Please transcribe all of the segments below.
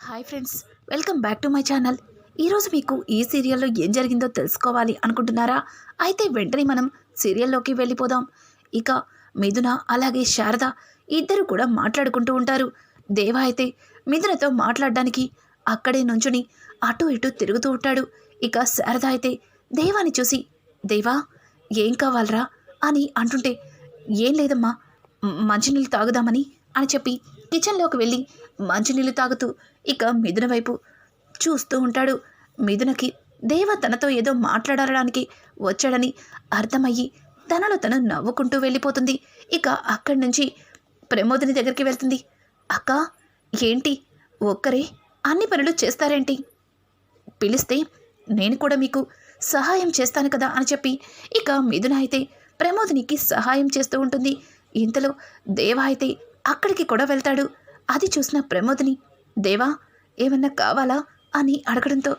Hi friends welcome back to my channel. ఈరోజు మీకు ఈ సీరియల్లో ఏం జరిగిందో తెలుసుకోవాలి అనుకుంటున్నారా? అయితే వెంటనే మనం సీరియల్లోకి వెళ్ళిపోదాం. ఇక మిథున అలాగే శారద ఇద్దరు కూడా మాట్లాడుకుంటూ ఉంటారు. దేవా అయితే మిథునతో మాట్లాడడానికి అక్కడే నుంచుని అటు ఇటు తిరుగుతూ ఉంటాడు. ఇక శారద అయితే దేవాని చూసి దేవా ఏం కావాలరా? అని అంటుంటే ఏం లేదమ్మా మంచినీళ్ళు తాగుదామని అని చెప్పి కిచెన్లోకి వెళ్ళి మంచినీళ్ళు తాగుతూ ఇక మిథున వైపు చూస్తూ ఉంటాడు. మిథునకి దేవ తనతో ఏదో మాట్లాడడానికి వచ్చాడని అర్థమయ్యి తనలో తను నవ్వుకుంటూ వెళ్ళిపోతుంది. ఇక అక్కడి నుంచి ప్రమోదిని దగ్గరికి వెళ్తుంది. అక్క ఏంటి? ఒక్కరే అన్ని పనులు చేస్తారేంటి? పిలిస్తే నేను కూడా మీకు సహాయం చేస్తాను కదా అని చెప్పి ఇక మిథున అయితే ప్రమోదినికి సహాయం చేస్తూ ఉంటుంది. ఇంతలో దేవా అయితే అక్కడికి కూడా వెళ్తాడు. అది చూసిన ప్రమోదిని దేవా ఏమన్నా కావాలా? అని అడగడంతో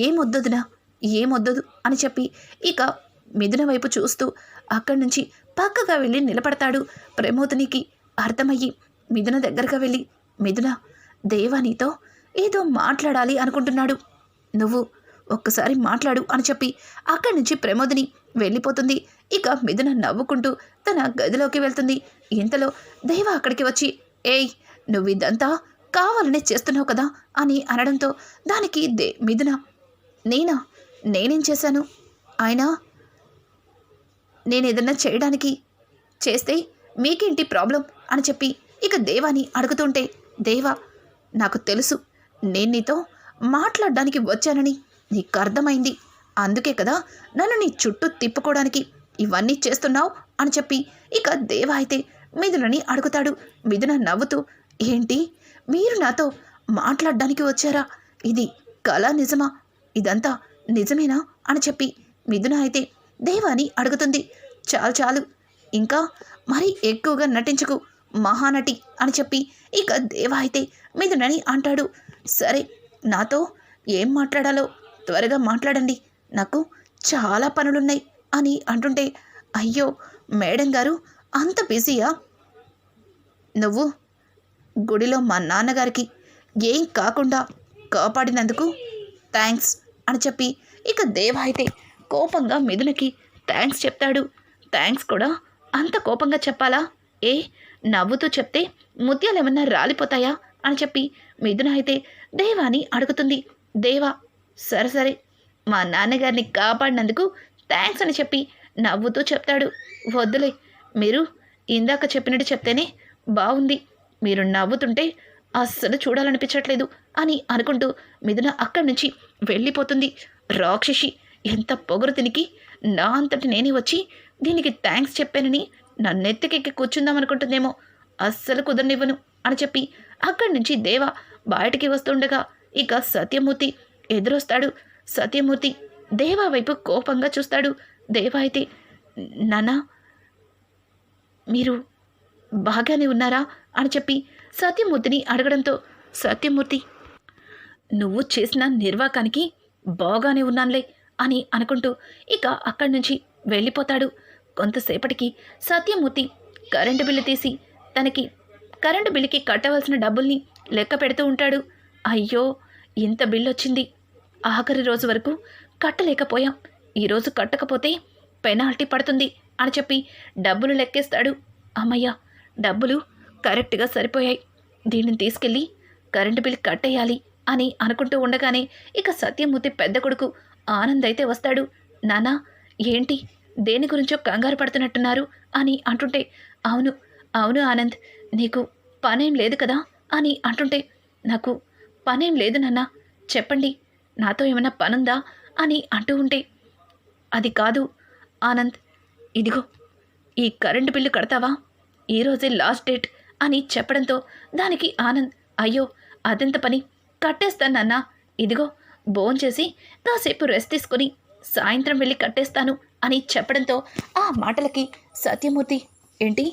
ఏమొద్దదునా ఏమొద్దదు? అని చెప్పి ఇక మిథున వైపు చూస్తూ అక్కడి నుంచి పక్కగా వెళ్ళి నిలబడతాడు ప్రమోదినికి అర్థమయ్యి మిథున దగ్గరగా వెళ్ళి మిథున దేవా నీతో ఏదో మాట్లాడాలి అనుకుంటున్నాడు. నువ్వు ఒక్కసారి మాట్లాడు అని చెప్పి అక్కడి నుంచి ప్రమోదిని వెళ్ళిపోతుంది. ఇక మిథున నవ్వుకుంటూ తన గదిలోకి వెళ్తుంది. ఇంతలో దేవ అక్కడికి వచ్చి ఏయ్ నువ్వు ఇదంతా కావాలనే చేస్తున్నావు కదా అని అనడంతో దానికి దే మిథున నేనా? నేనేం చేశాను? ఆయన నేను ఏదన్నా చేయడానికి చేస్తే మీకేంటి ప్రాబ్లం? అని చెప్పి ఇక దేవాని అడుగుతుంటే దేవా నాకు తెలుసు నేను నీతో మాట్లాడడానికి వచ్చానని నీకు అర్థమైంది. అందుకే కదా నన్ను నీ చుట్టూ తిప్పుకోవడానికి ఇవన్నీ చేస్తున్నావు అని చెప్పి ఇక దేవ అయితే మిథునని అడుగుతాడు. మిథున నవ్వుతూ ఏంటి? మీరు నాతో మాట్లాడడానికి వచ్చారా? ఇది కళ నిజమా? ఇదంతా నిజమేనా? అని చెప్పి మిథున అయితే దేవాని అడుగుతుంది. చాలు చాలు. ఇంకా మరీ ఎక్కువగా నటించకు మహానటి అని చెప్పి ఇక దేవ అయితే మిథునని అంటాడు. సరే నాతో ఏం మాట్లాడాలో త్వరగా మాట్లాడండి. నాకు చాలా పనులున్నాయి అని అంటుంటే అయ్యో మేడం గారు అంత బిజీయా? నువ్వు గుడిలో మా నాన్నగారికి ఏం కాకుండా కాపాడినందుకు థ్యాంక్స్ అని చెప్పి ఇక దేవ అయితే కోపంగా మిథునకి థ్యాంక్స్ చెప్తాడు. థ్యాంక్స్ కూడా అంత కోపంగా చెప్పాలా? ఏ? నవ్వుతూ చెప్తే ముత్యాలు ఏమన్నా రాలిపోతాయా? అని చెప్పి మిథున అయితే దేవాని అడుగుతుంది. దేవా సరే సరే. మా నాన్నగారిని కాపాడినందుకు థ్యాంక్స్ అని చెప్పి నవ్వుతూ చెప్తాడు. వద్దులే మీరు ఇందాక చెప్పినట్టు చెప్తేనే బాగుంది మీరు నవ్వుతుంటే అస్సలు చూడాలనిపించట్లేదు అని అనుకుంటూ మిథున అక్కడి నుంచి వెళ్ళిపోతుంది. రాక్షసి ఎంత పొగరు తినికి. నా అంతటి నేనే వచ్చి దీనికి థ్యాంక్స్ చెప్పానని నన్నెత్తికెక్కి కూర్చుందాం అనుకుంటుందేమో. అస్సలు కుదరనివ్వను అని చెప్పి అక్కడి నుంచి దేవ బయటికి వస్తుండగా ఇక సత్యమూర్తి ఎదురొస్తాడు. సత్యమూర్తి దేవా వైపు కోపంగా చూస్తాడు. దేవ అయితే నానా మీరు బాగానే ఉన్నారా? అని చెప్పి సత్యమూర్తిని అడగడంతో సత్యమూర్తి నువ్వు చేసిన నిర్వాకానికి బాగానే ఉన్నానులే అని అనుకుంటూ ఇక అక్కడి నుంచి వెళ్ళిపోతాడు. కొంతసేపటికి సత్యమూర్తి కరెంటు బిల్లు తీసి తనకి కరెంటు బిల్లుకి కట్టవలసిన డబ్బుల్ని లెక్క పెడుతూ ఉంటాడు. అయ్యో ఇంత బిల్లు వచ్చింది. ఆఖరి రోజు వరకు కట్టలేకపోయాం. ఈరోజు కట్టకపోతే పెనాల్టీ పడుతుంది అని చెప్పి డబ్బులు లెక్కేస్తాడు అమ్మయ్య. డబ్బులు కరెక్ట్గా సరిపోయాయి. దీన్ని తీసుకెళ్ళి కరెంటు బిల్ కట్టేయాలి అని అనుకుంటూ ఉండగానే ఇక సత్యమూర్తి పెద్ద కొడుకు ఆనంద్ అయితే వస్తాడు. నానా ఏంటి? దేని గురించో కంగారు పడుతున్నట్టున్నారు? అని అంటుంటే అవును అవును ఆనంద్ నీకు పనేం లేదు కదా? అని అంటుంటే నాకు పనేం లేదు నాన్న చెప్పండి నాతో ఏమైనా పనుందా? అని అంటూ ఉంటే అది కాదు ఆనంద్ ఇదిగో ఈ కరెంటు బిల్లు కడతావా? ఈరోజే లాస్ట్ డేట్ అని చెప్పడంతో దానికి ఆనంద్ అయ్యో అదెంత పని? కట్టేస్తానన్నా ఇదిగో భోంచేసి కాసేపు రెస్ట్ తీసుకొని సాయంత్రం వెళ్ళి కట్టేస్తాను అని చెప్పడంతో ఆ మాటలకి సత్యమూర్తి ఏంటి?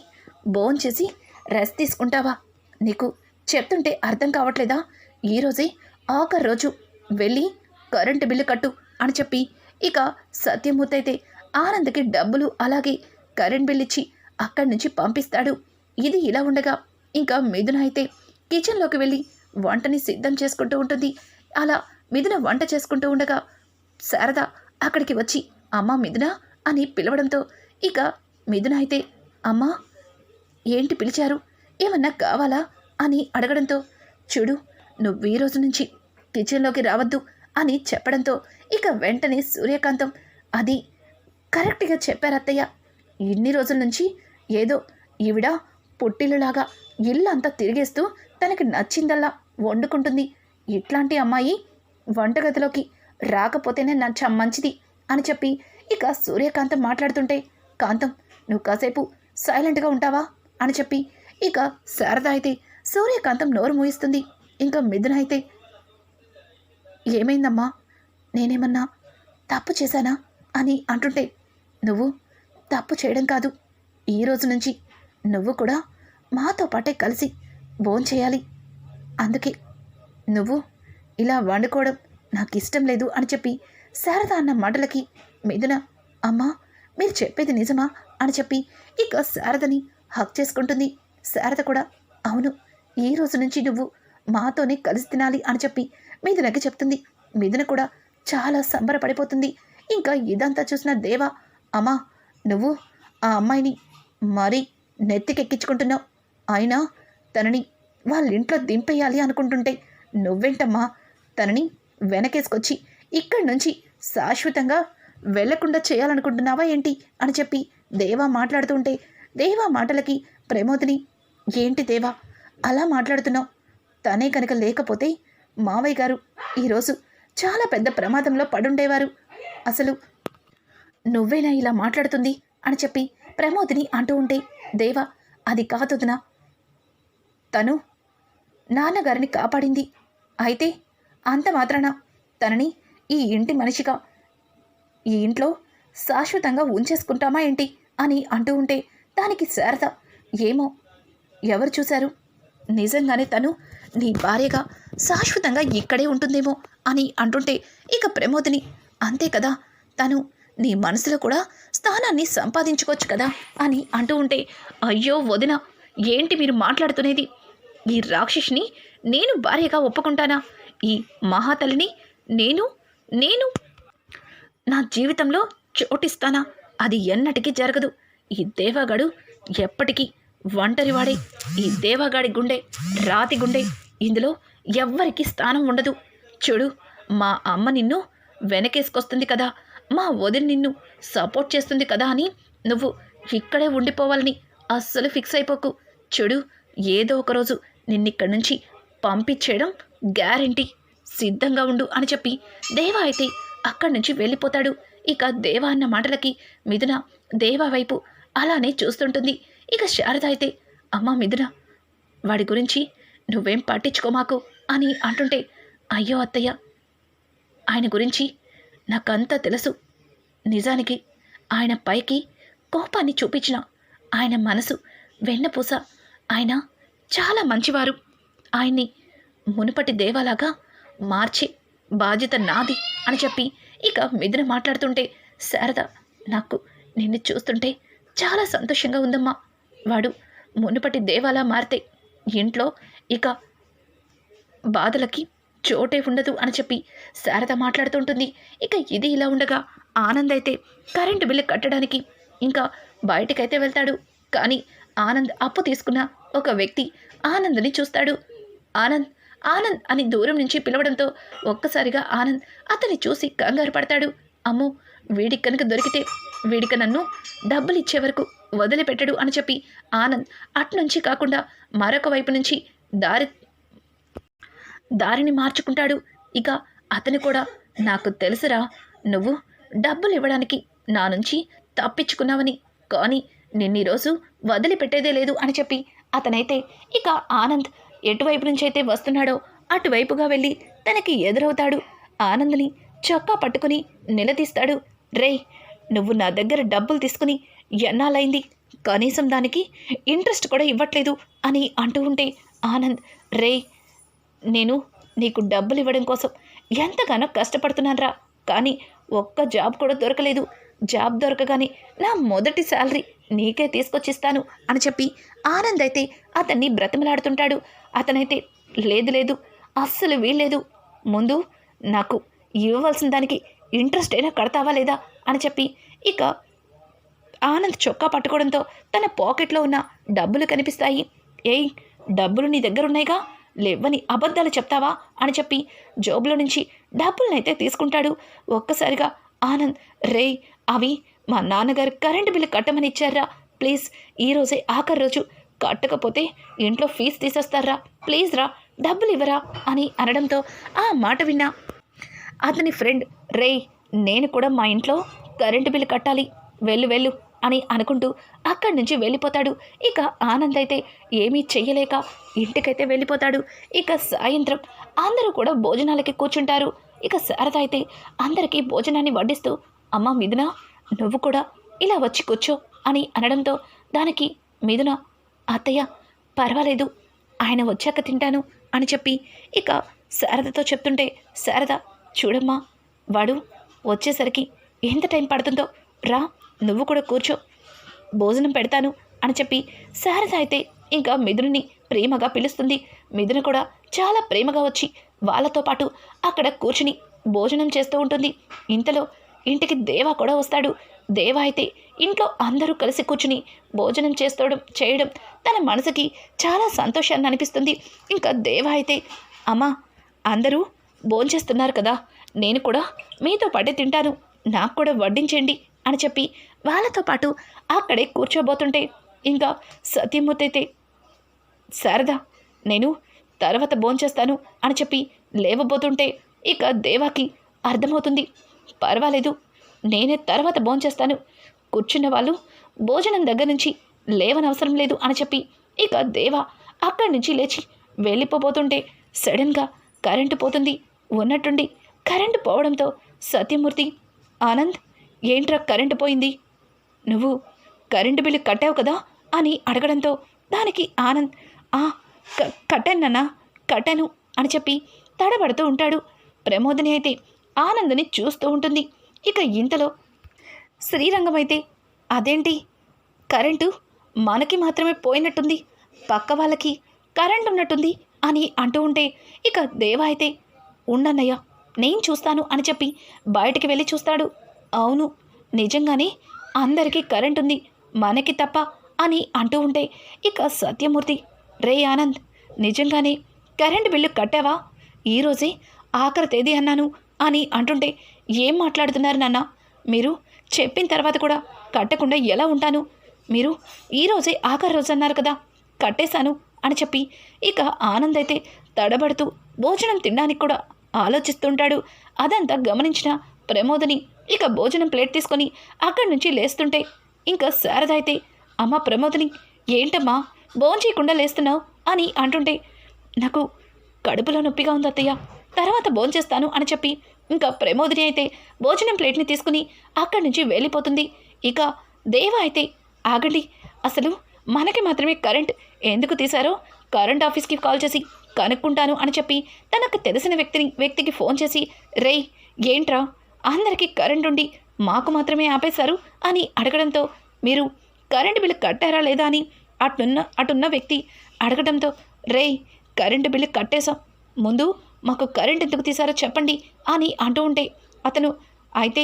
భోంచేసి రెస్ట్ తీసుకుంటావా? నీకు చెప్తుంటే అర్థం కావట్లేదా? ఈరోజే ఆఖరి రోజు వెళ్ళి కరెంటు బిల్లు కట్టు అని చెప్పి ఇక సత్యమూర్తి అయితే ఆనంద్కి డబ్బులు అలాగే కరెంట్ బిల్ ఇచ్చి అక్కడి నుంచి పంపిస్తాడు. ఇది ఇలా ఉండగా ఇంకా మిథున అయితే కిచెన్లోకి వెళ్ళి వంటని సిద్ధం చేసుకుంటూ ఉంటుంది. అలా మిథున వంట చేసుకుంటూ ఉండగా శారద అక్కడికి వచ్చి అమ్మ మిథున అని పిలవడంతో ఇక మిథున అయితే అమ్మా ఏంటి పిలిచారు? ఏమన్నా కావాలా? అని అడగడంతో చూడు నువ్వు ఈ రోజు నుంచి కిచెన్లోకి రావద్దు అని చెప్పడంతో ఇక వెంటనే సూర్యకాంతం అది కరెక్ట్గా చెప్పారు అత్తయ్య ఇన్ని రోజుల నుంచి ఏదో ఈవిడ పుట్టిల్లులాగా ఇల్లు అంతా తిరిగేస్తూ తనకి నచ్చిందల్లా వండుకుంటుంది. ఇట్లాంటి అమ్మాయి వంటగదిలోకి రాకపోతేనే నచ్చ మంచిది అని చెప్పి ఇక సూర్యకాంతం మాట్లాడుతుంటే కాంతం నువ్వు కాసేపు సైలెంట్గా ఉంటావా? అని చెప్పి ఇక శారద అయితే సూర్యకాంతం నోరు మూయిస్తుంది. ఇంకా మిథున అయితే ఏమైందమ్మా? నేనేమన్నా తప్పు చేశానా? అని అంటుంటే నువ్వు తప్పు చేయడం కాదు. ఈ రోజు నుంచి నువ్వు కూడా మాతో పాటే కలిసి భోంచేయాలి అందుకే నువ్వు ఇలా వండుకోవడం నాకు ఇష్టం లేదు అని చెప్పి శారద అన్న మాటలకి మిథున అమ్మా మీరు చెప్పేది నిజమా? అని చెప్పి ఇక శారదని హక్ చేసుకుంటుంది. శారద కూడా అవును ఈ రోజు నుంచి నువ్వు మాతోనే కలిసి తినాలి అని చెప్పి మిథునకి చెప్తుంది. మిథున కూడా చాలా సంబరపడిపోతుంది. ఇంకా ఇదంతా చూసిన దేవా అమ్మా నువ్వు ఆ అమ్మాయిని మరీ నెత్తికెక్కించుకుంటున్నావు. అయినా తనని వాళ్ళ ఇంట్లో దింపేయాలి అనుకుంటుంటే నువ్వేంటమ్మా? తనని వెనకేసుకొచ్చి ఇక్కడి నుంచి శాశ్వతంగా వెళ్ళకుండా చేయాలనుకుంటున్నావా ఏంటి అని చెప్పి దేవా మాట్లాడుతుంటే దేవా మాటలకి ప్రమోదిని ఏంటి దేవా అలా మాట్లాడుతున్నావు? తనే కనుక లేకపోతే మావయ్య గారు ఈరోజు చాలా పెద్ద ప్రమాదంలో పడుండేవారు. అసలు నువ్వేనా ఇలా మాట్లాడుతుంది? అని చెప్పి ప్రమోదిని అంటూ ఉంటే దేవా అది కాదుదునా తను నాన్నగారిని కాపాడింది. అయితే అంత మాత్రాన తనని ఈ ఇంటి మనిషిగా ఈ ఇంట్లో శాశ్వతంగా ఉంచేసుకుంటామా ఏంటి అని అంటూ ఉంటే దానికి శారద ఏమో ఎవరు చూశారు? నిజంగానే తను నీ భార్యగా శాశ్వతంగా ఇక్కడే ఉంటుందేమో అని అంటుంటే ఇక ప్రమోదిని అంతే కదా తను నీ మనసులో కూడా స్థానాన్ని సంపాదించుకోవచ్చు కదా అని అంటూ ఉంటే అయ్యో వదిన ఏంటి మీరు మాట్లాడుతునేది ఈ రాక్షసిని నేను భార్యగా ఒప్పుకుంటానా? ఈ మహాతల్లిని నేను నేను నా జీవితంలో చోటిస్తానా? అది ఎన్నటికీ జరగదు. ఈ దేవాగాడు ఎప్పటికీ ఒంటరివాడే. ఈ దేవాగాడి గుండె రాతి గుండె. ఇందులో ఎవ్వరికి స్థానం ఉండదు. చూడు మా అమ్మ నిన్ను వెనకేసుకొస్తుంది కదా. మా వదిలి నిన్ను సపోర్ట్ చేస్తుంది కదా అని నువ్వు ఇక్కడే ఉండిపోవాలని అస్సలు ఫిక్స్ అయిపోకు. చెడు ఏదో ఒకరోజు నిన్నిక్కడి నుంచి పంపించేయడం గ్యారంటీ సిద్ధంగా ఉండు అని చెప్పి దేవా అయితే అక్కడి నుంచి వెళ్ళిపోతాడు. ఇక దేవా అన్న మాటలకి మిథున దేవా వైపు అలానే చూస్తుంటుంది. ఇక శారద అయితే అమ్మా మిథున వాడి గురించి నువ్వేం పట్టించుకోమాకు? అని అంటుంటే అయ్యో అత్తయ్య ఆయన గురించి నాకంతా తెలుసు. నిజానికి ఆయన పైకి కోపాన్ని చూపించిన ఆయన మనసు వెన్నపూస. ఆయన చాలా మంచివారు. ఆయన్ని మునుపటి దేవాలాగా మార్చి బాధ్యత నాది అని చెప్పి ఇక మిథున మాట్లాడుతుంటే శారద నాకు నిన్ను చూస్తుంటే చాలా సంతోషంగా ఉందమ్మా. వాడు మునుపటి దేవాలా మారితే ఇంట్లో ఇక బాధలకి చోటే ఉండదు అని చెప్పి శారద మాట్లాడుతుంటుంది. ఇక ఇది ఇలా ఉండగా ఆనంద్ అయితే కరెంటు బిల్లు కట్టడానికి ఇంకా బయటకైతే వెళ్తాడు. కానీ ఆనంద్ అప్పు తీసుకున్న ఒక వ్యక్తి ఆనంద్ని చూస్తాడు. ఆనంద్ ఆనంద్ అని దూరం నుంచి పిలవడంతో ఒక్కసారిగా ఆనంద్ అతన్ని చూసి కంగారు పడతాడు. అమ్మో వీడి కనుక దొరికితే వీడిక నన్ను డబ్బులు ఇచ్చే వరకు వదిలిపెట్టడు అని చెప్పి ఆనంద్ అట్నుంచి కాకుండా మరొక వైపు నుంచి దారి దారిని మార్చుకుంటాడు. ఇక అతను కూడా నాకు తెలుసురా నువ్వు డబ్బులు ఇవ్వడానికి నా నుంచి తప్పించుకున్నావని. కానీ నిన్నీరోజు వదిలిపెట్టేదే లేదు అని చెప్పి అతనైతే ఇక ఆనంద్ ఎటువైపు నుంచి అయితే వస్తున్నాడో అటువైపుగా వెళ్ళి తనకి ఎదురవుతాడు. ఆనంద్ని చొక్కా పట్టుకుని నిలదీస్తాడు. రే నువ్వు నా దగ్గర డబ్బులు తీసుకుని ఎన్నాళ్ళైంది కనీసం దానికి ఇంట్రెస్ట్ కూడా ఇవ్వట్లేదు అని అంటూ ఉంటే ఆనంద్ రే నేను నీకు డబ్బులు ఇవ్వడం కోసం ఎంతగానో కష్టపడుతున్నానరా. కానీ ఒక్క జాబ్ కూడా దొరకలేదు. జాబ్ దొరకగానే నా మొదటి శాలరీ నీకే తీసుకొచ్చిస్తాను అని చెప్పి ఆనంద్ అయితే అతన్ని బ్రతిమలాడుతుంటాడు. అతనైతే లేదు లేదు అస్సలు వీల్లేదు. ముందు నాకు ఇవ్వవలసిన దానికి ఇంట్రెస్ట్ అయినా కడతావా లేదా అని చెప్పి ఇక ఆనంద్ చొక్కా పట్టుకోవడంతో తన పాకెట్లో ఉన్న డబ్బులు కనిపిస్తాయి. ఏయ్ డబ్బులు నీ దగ్గర ఉన్నాయిగా? లేవని అబద్ధాలు చెప్తావా అని చెప్పి జోబులో నుంచి డబ్బులనైతే తీసుకుంటాడు. ఒక్కసారిగా ఆనంద్ రే అవి మా నాన్నగారు కరెంటు బిల్లు కట్టమని ఇచ్చారా? ప్లీజ్ ఈరోజే ఆఖరి రోజు కట్టకపోతే ఇంట్లో ఫీజు తీసేస్తారా? ప్లీజ్ రా డబ్బులు ఇవ్వరా? అని అనడంతో ఆ మాట విన్నా అతని ఫ్రెండ్ రే నేను కూడా మా ఇంట్లో కరెంటు బిల్లు కట్టాలి. వెళ్ళు వెళ్ళు అని అనుకుంటూ అక్కడి నుంచి వెళ్ళిపోతాడు. ఇక ఆనంద్ అయితే ఏమీ చెయ్యలేక ఇంటికైతే వెళ్ళిపోతాడు. ఇక సాయంత్రం అందరూ కూడా భోజనాలకి కూర్చుంటారు. ఇక శారద అయితే అందరికీ భోజనాన్ని వడ్డిస్తూ అమ్మ మిథున నువ్వు కూడా ఇలా వచ్చి కూర్చో అని అనడంతో దానికి మిథున అత్తయ్య పర్వాలేదు ఆయన వచ్చాక తింటాను అని చెప్పి ఇక శారదతో చెప్తుంటే శారద చూడమ్మా వాడు వచ్చేసరికి ఎంత టైం పడుతుందో రా నువ్వు కూడా కూర్చో. భోజనం పెడతాను అని చెప్పి శారద అయితే ఇంకా మిథుని ప్రేమగా పిలుస్తుంది. మిథున కూడా చాలా ప్రేమగా వచ్చి వాళ్ళతో పాటు అక్కడ కూర్చుని భోజనం చేస్తూ ఉంటుంది. ఇంతలో ఇంటికి దేవా కూడా వస్తాడు. దేవా అయితే ఇంట్లో అందరూ కలిసి కూర్చుని భోజనం చేస్తడం చేయడం తన మనసుకి చాలా సంతోషాన్ని అనిపిస్తుంది. ఇంకా దేవా అయితే అమ్మా అందరూ భోంచేస్తున్నారు కదా. నేను కూడా మీతో పాటే తింటాను. నాకు కూడా వడ్డించండి. అని చెప్పి వాళ్ళతో పాటు అక్కడే కూర్చోబోతుంటే ఇంకా సత్యమూర్తి అయితే శారదా నేను తర్వాత భోంచేస్తాను అని చెప్పి లేవబోతుంటే ఇక దేవాకి అర్థమవుతుంది. పర్వాలేదు నేనే తర్వాత భోంచేస్తాను. కూర్చున్న వాళ్ళు భోజనం దగ్గర నుంచి లేవనవసరం లేదు అని చెప్పి ఇక దేవా అక్కడి నుంచి లేచి వెళ్ళిపోబోతుంటే సడన్గా కరెంటు పోతుంది. ఉన్నట్టుండి కరెంటు పోవడంతో సత్యమూర్తి ఆనంద్ ఏంట్రా కరెంటు పోయింది? నువ్వు కరెంటు బిల్లు కట్టావు కదా అని అడగడంతో దానికి ఆనంద్ ఆ క- కట్టాను నాన్న కట్టాను అని చెప్పి తడబడుతూ ఉంటాడు. ప్రమోదిని అయితే ఆనందని చూస్తూ ఉంటుంది. ఇక ఇంతలో శ్రీరంగం అయితే అదేంటి? కరెంటు మనకి మాత్రమే పోయినట్టుంది పక్క వాళ్ళకి కరెంట్ ఉన్నట్టుంది అని అంటూ ఉంటే ఇక దేవా అయితే ఉండన్నయ్య నేను చూస్తాను అని చెప్పి బయటికి వెళ్ళి చూస్తాడు. అవును నిజంగానే అందరికీ కరెంట్ ఉంది మనకి తప్ప అని అంటూ ఉంటే ఇక సత్యమూర్తి రే ఆనంద్ నిజంగానే కరెంట్ బిల్లు కట్టావా? ఈరోజే ఆఖరి తేదీ అన్నాను అని అంటుంటే ఏం మాట్లాడుతున్నారు నాన్న? మీరు చెప్పిన తర్వాత కూడా కట్టకుండా ఎలా ఉంటాను? మీరు ఈరోజే ఆఖరి రోజు అన్నారు కదా కట్టేశాను అని చెప్పి ఇక ఆనంద్ అయితే తడబడుతూ భోజనం తినడానికి కూడా ఆలోచిస్తుంటాడు. అదంతా గమనించిన ప్రమోదని. ఇక భోజనం ప్లేట్ తీసుకొని అక్కడి నుంచి లేస్తుంటే ఇంకా శారద అయితే అమ్మ ప్రమోదని ఏంటమ్మా? భోంచేయకుండా లేస్తున్నావు? అని అంటుంటే నాకు కడుపులో నొప్పిగా ఉంది అత్తయ్య. తర్వాత భోంచేస్తాను అని చెప్పి ఇంకా ప్రమోదిని అయితే భోజనం ప్లేట్ని తీసుకుని అక్కడి నుంచి వెళ్ళిపోతుంది. ఇక దేవ అయితే ఆగండి అసలు మనకి మాత్రమే కరెంట్ ఎందుకు తీశారో కరెంట్ ఆఫీస్కి కాల్ చేసి కనుక్కుంటాను అని చెప్పి తనకు తెలిసిన వ్యక్తిని వ్యక్తికి ఫోన్ చేసి రేయ్ ఏంట్రా? అందరికీ కరెంట్ ఉండి మాకు మాత్రమే ఆపేశారు అని అడగడంతో మీరు కరెంటు బిల్లు కట్టారా లేదా అని అటున్న అటున్న వ్యక్తి అడగడంతో రేయ్ కరెంటు బిల్లు కట్టేశాం. ముందు మాకు కరెంట్ ఎందుకు తీశారో చెప్పండి అని అంటూ ఉంటే అతను అయితే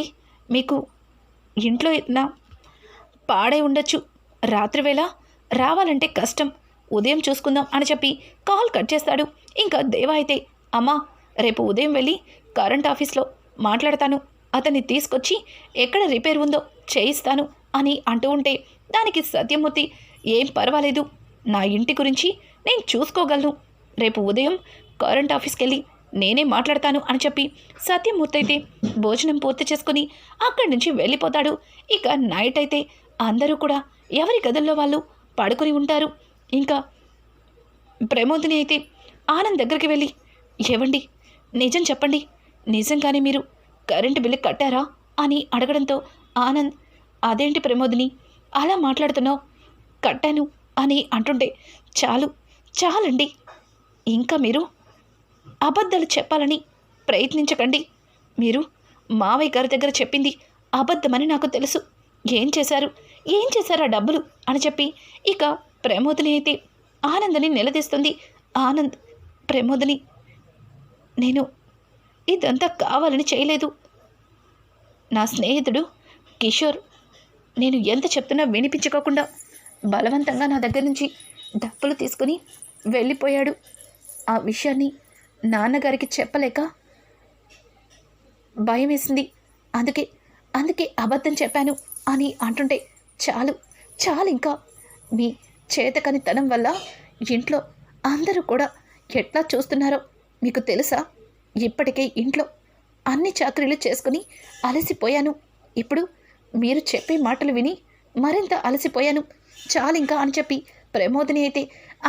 మీకు ఇంట్లో నా పాడై ఉండొచ్చు. రాత్రివేళ రావాలంటే కష్టం. ఉదయం చూసుకుందాం అని చెప్పి కాల్ కట్ చేస్తాడు. ఇంకా దేవ అయితే అమ్మా రేపు ఉదయం వెళ్ళి కరెంట్ ఆఫీస్లో మాట్లాడతాను. అతన్ని తీసుకొచ్చి ఎక్కడ రిపేర్ ఉందో చేయిస్తాను అని అంటూ ఉంటే దానికి సత్యమూర్తి ఏం పర్వాలేదు. నా ఇంటి గురించి నేను చూసుకోగలను. రేపు ఉదయం కరెంట్ ఆఫీస్కి వెళ్ళి నేనే మాట్లాడతాను అని చెప్పి సత్యమూర్తి అయితే భోజనం పూర్తి చేసుకుని అక్కడి నుంచి వెళ్ళిపోతాడు. ఇక నైట్ అయితే అందరూ కూడా ఎవరి గదుల్లో వాళ్ళు పడుకొని ఉంటారు. ఇంకా ప్రమోదిని అయితే ఆనంద్ దగ్గరికి వెళ్ళి ఏవండి? నిజం చెప్పండి. నిజంగానే మీరు కరెంటు బిల్లు కట్టారా? అని అడగడంతో ఆనంద్ అదేంటి ప్రమోదిని అలా మాట్లాడుతున్నావు? కట్టాను అని అంటుంటే చాలు చాలండి. ఇంకా మీరు అబద్ధాలు చెప్పాలని ప్రయత్నించకండి. మీరు మావయ్య గారి దగ్గర చెప్పింది అబద్ధమని నాకు తెలుసు. ఏం చేశారు? ఏం చేశారు ఆ డబ్బులు? అని చెప్పి ఇక ప్రమోదిని అయితే ఆనందని నిలదీస్తుంది ఆనంద్. ప్రమోదిని నేను ఇదంతా కావాలని చేయలేదు. నా స్నేహితుడు కిషోర్ నేను ఎంత చెప్తున్నా వినిపించుకోకుండా బలవంతంగా నా దగ్గర నుంచి డబ్బులు తీసుకుని వెళ్ళిపోయాడు. ఆ విషయాన్ని నాన్నగారికి చెప్పలేక భయం వేసింది అందుకే అందుకే అబద్ధం చెప్పాను అని అంటుంటే చాలు చాలు ఇంకా. మీ చేతకనితనం వల్ల ఇంట్లో అందరూ కూడా ఎట్లా చూస్తున్నారో మీకు తెలుసా? ఇప్పటికే ఇంట్లో అన్ని చాకరీలు చేసుకుని అలసిపోయాను. ఇప్పుడు మీరు చెప్పే మాటలు విని మరింత అలసిపోయాను. చాలు ఇంకా అని చెప్పి ప్రమోదిని అయితే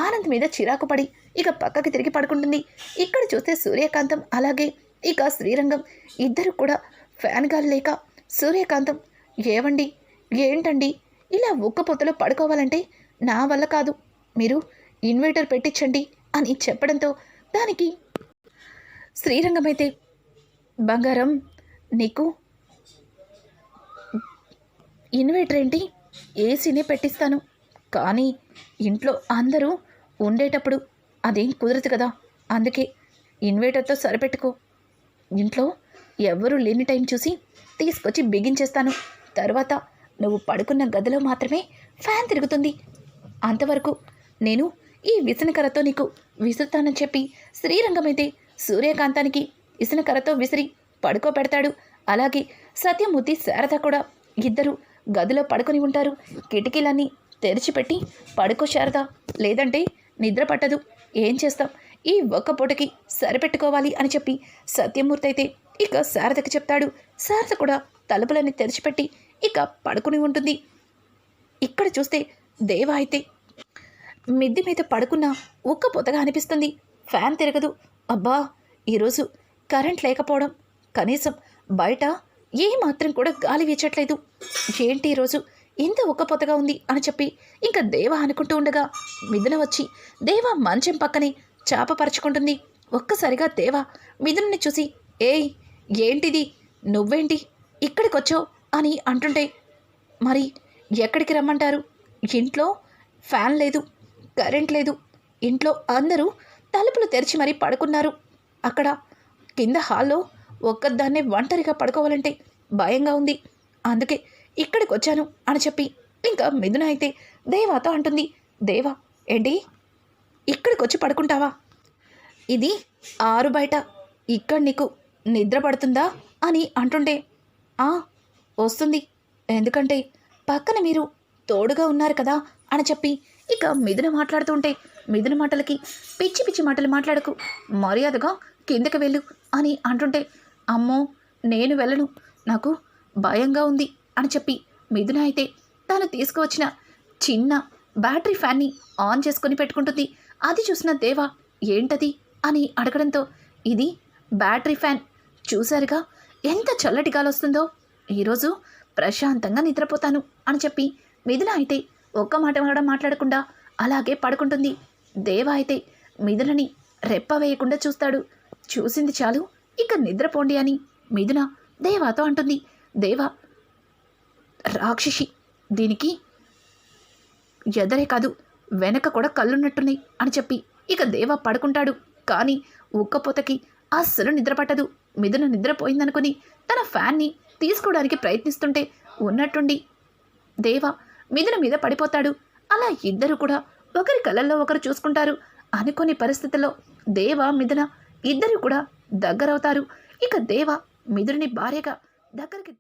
ఆనంద్ మీద చిరాకు పడి ఇక పక్కకి తిరిగి పడుకుంటుంది. ఇక్కడ చూస్తే సూర్యకాంతం అలాగే ఇక శ్రీరంగం ఇద్దరు కూడా ఫ్యాన్ గాలి లేక సూర్యకాంతం ఏవండి? ఏంటండి? ఇలా ఉక్కపోతలో పడుకోవాలంటే నా వల్ల కాదు. మీరు ఇన్వర్టర్ పెట్టించండి అని చెప్పడంతో దానికి శ్రీరంగం అయితే బంగారం నీకు ఇన్వర్టర్ ఏంటి? ఏసీనే పెట్టిస్తాను. కానీ ఇంట్లో అందరూ ఉండేటప్పుడు అదేం కుదరదు కదా. అందుకే ఇన్వర్టర్తో సరిపెట్టుకో. ఇంట్లో ఎవరు లేని టైం చూసి తీసుకొచ్చి బిగించేస్తాను. తర్వాత నువ్వు పడుకున్న గదిలో మాత్రమే ఫ్యాన్ తిరుగుతుంది. అంతవరకు నేను ఈ విసనకరతో నీకు విసురుతానని చెప్పి శ్రీరంగమైతే సూర్యకాంతానికి ఇసునకరతో విసిరి పడుకోబెడతాడు. అలాగే సత్యమూర్తి శారద కూడా ఇద్దరు గదిలో పడుకొని ఉంటారు. కిటికీలన్నీ తెరిచిపెట్టి పడుకో శారద లేదంటే నిద్ర పట్టదు. ఏం చేస్తాం? ఈ ఒక్క పూటకి సరిపెట్టుకోవాలి అని చెప్పి సత్యమూర్తి అయితే ఇక శారదకి చెప్తాడు. శారద కూడా తలుపులన్నీ తెరిచిపెట్టి ఇక పడుకుని ఉంటుంది. ఇక్కడ చూస్తే దేవ అయితే మిద్ది మీద పడుకున్న ఉక్క పొతగా అనిపిస్తుంది. ఫ్యాన్ తిరగదు. అబ్బా ఈరోజు కరెంట్ లేకపోవడం కనీసం బయట ఏ మాత్రం కూడా గాలి వీచట్లేదు. ఏంటి ఈరోజు ఇంత ఉక్కపోతగా ఉంది అని చెప్పి ఇంకా దేవ అనుకుంటూ ఉండగా మిథున వచ్చి దేవ మంచం పక్కనే చాప పరుచుకుంటుంది ఒక్కసారిగా దేవ మిథునని చూసి ఏయ్ ఏంటిది? నువ్వేంటి ఇక్కడికొచ్చావు అని అంటుంటే మరి ఎక్కడికి రమ్మంటారు? ఇంట్లో ఫ్యాన్ లేదు కరెంట్ లేదు. ఇంట్లో అందరూ తలుపులు తెరిచి మరీ పడుకున్నారు. అక్కడ కింద హాల్లో ఒక్కదాన్నే ఒంటరిగా పడుకోవాలంటే భయంగా ఉంది. అందుకే ఇక్కడికి వచ్చాను అని చెప్పి ఇంకా మిథున అయితే దేవాతో అంటుంది. దేవా ఏంటి? ఇక్కడికి వచ్చి పడుకుంటావా? ఇది ఆరు బయట. ఇక్కడ నీకు నిద్ర పడుతుందా అని అంటుంటే ఆ వస్తుంది. ఎందుకంటే పక్కన మీరు తోడుగా ఉన్నారు కదా అని చెప్పి ఇక మిథున మాట్లాడుతుంటే మిథున మాటలకి పిచ్చి పిచ్చి మాటలు మాట్లాడకు. మర్యాదగా కిందకి వెళ్ళు అని అంటుంటే అమ్మో నేను వెళ్ళను. నాకు భయంగా ఉంది అని చెప్పి మిథున అయితే తాను తీసుకువచ్చిన చిన్న బ్యాటరీ ఫ్యాన్ని ఆన్ చేసుకొని పెట్టుకుంటుంది. అది చూసిన దేవా ఏంటది అని అడగడంతో ఇది బ్యాటరీ ఫ్యాన్. చూశారుగా ఎంత చల్లటి గాలి వస్తుందో. ఈరోజు ప్రశాంతంగా నిద్రపోతాను అని చెప్పి మిథున అయితే ఒక్క మాట కూడా మాట్లాడకుండా అలాగే పడుకుంటుంది. దేవ అయితే మిథునని రెప్ప వేయకుండా చూస్తాడు. చూసింది చాలు. ఇక నిద్రపోండి అని మిథున దేవాతో అంటుంది. దేవ రాక్షసి దీనికి ఎదరే కాదు వెనక కూడా కళ్ళున్నట్టున్నాయి అని చెప్పి ఇక దేవ పడుకుంటాడు. కానీ ఉక్కపోతకి అస్సలు నిద్రపట్టదు మిథున నిద్రపోయిందనుకుని తన ఫ్యాన్ని తీసుకోవడానికి ప్రయత్నిస్తుంటే ఉన్నట్టుండి దేవ మిథున మీద పడిపోతాడు. అలా ఇద్దరు కూడా ఒకరి కళ్ళల్లో ఒకరు చూసుకుంటారు. అనుకోని పరిస్థితుల్లో దేవ మిథున ఇద్దరు కూడా దగ్గరవుతారు. ఇక దేవ మిథుని భార్యగా దగ్గరికి